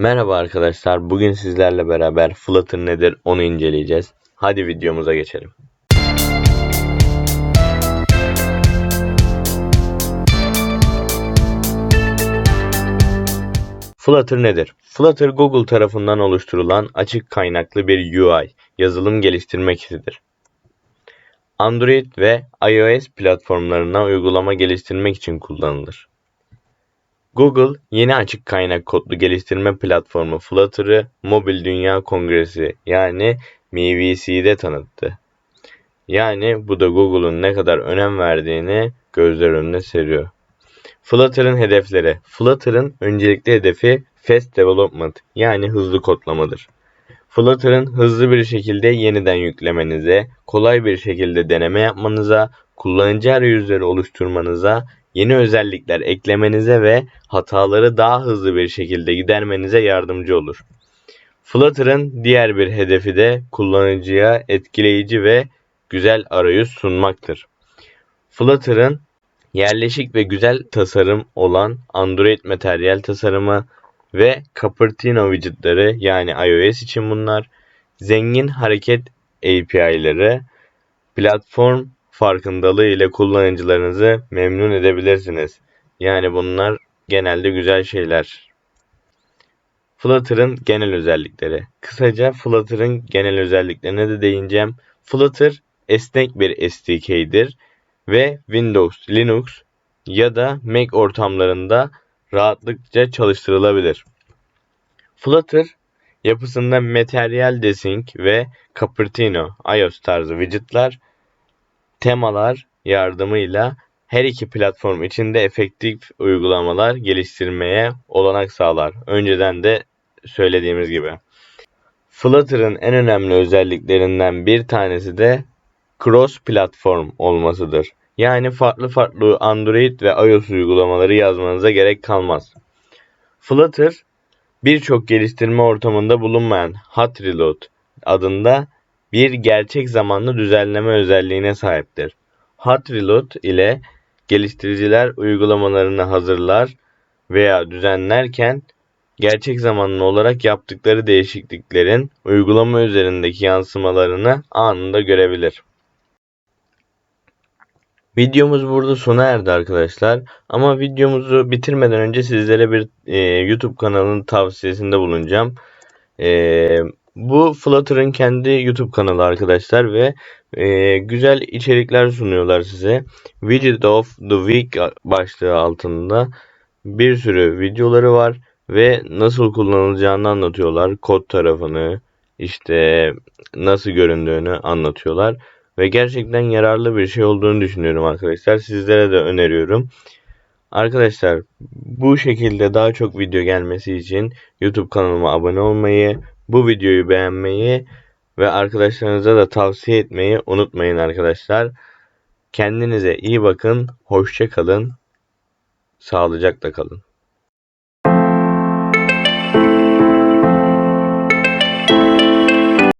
Merhaba arkadaşlar. Bugün sizlerle beraber Flutter nedir onu inceleyeceğiz. Hadi videomuza geçelim. Flutter nedir? Flutter Google tarafından oluşturulan açık kaynaklı bir UI, yazılım geliştirme kitidir. Android ve iOS platformlarına uygulama geliştirmek için kullanılır. Google, yeni açık kaynak kodlu geliştirme platformu Flutter'ı Mobil Dünya Kongresi yani MVC'de tanıttı. Yani bu da Google'un ne kadar önem verdiğini gözler önüne seriyor. Flutter'ın hedefleri. Flutter'ın öncelikli hedefi Fast Development yani hızlı kodlamadır. Flutter'ın hızlı bir şekilde yeniden yüklemenize, kolay bir şekilde deneme yapmanıza, kullanıcı arayüzleri oluşturmanıza, yeni özellikler eklemenize ve hataları daha hızlı bir şekilde gidermenize yardımcı olur. Flutter'ın diğer bir hedefi de kullanıcıya etkileyici ve güzel arayüz sunmaktır. Flutter'ın yerleşik ve güzel tasarım olan Android materyal tasarımı ve Cupertino widgetleri yani iOS için bunlar, zengin hareket API'ları, platform farkındalığı ile kullanıcılarınızı memnun edebilirsiniz. Yani bunlar genelde güzel şeyler. Flutter'ın genel özellikleri. Kısaca Flutter'ın genel özelliklerine de değineceğim. Flutter esnek bir SDK'dir ve Windows, Linux ya da Mac ortamlarında rahatlıkça çalıştırılabilir. Flutter yapısında Material Desync ve Cupertino iOS tarzı widgetler temalar yardımıyla her iki platform içinde efektif uygulamalar geliştirmeye olanak sağlar. Önceden de söylediğimiz gibi. Flutter'ın en önemli özelliklerinden bir tanesi de cross platform olmasıdır. Yani farklı farklı Android ve iOS uygulamaları yazmanıza gerek kalmaz. Flutter birçok geliştirme ortamında bulunmayan Hot Reload adında bir gerçek zamanlı düzenleme özelliğine sahiptir. Hot Reload ile geliştiriciler uygulamalarını hazırlar veya düzenlerken gerçek zamanlı olarak yaptıkları değişikliklerin uygulama üzerindeki yansımalarını anında görebilir. Videomuz burada sona erdi arkadaşlar. Ama videomuzu bitirmeden önce sizlere bir e, YouTube kanalının tavsiyesinde bulunacağım. E, bu Flutter'ın kendi YouTube kanalı arkadaşlar ve e, güzel içerikler sunuyorlar size. Widget of the Week başlığı altında bir sürü videoları var ve nasıl kullanılacağını anlatıyorlar. Kod tarafını, işte nasıl göründüğünü anlatıyorlar. Ve gerçekten yararlı bir şey olduğunu düşünüyorum arkadaşlar. Sizlere de öneriyorum. Arkadaşlar bu şekilde daha çok video gelmesi için YouTube kanalıma abone olmayı, bu videoyu beğenmeyi ve arkadaşlarınıza da tavsiye etmeyi unutmayın arkadaşlar. Kendinize iyi bakın, hoşça kalın, sağlıcakla kalın.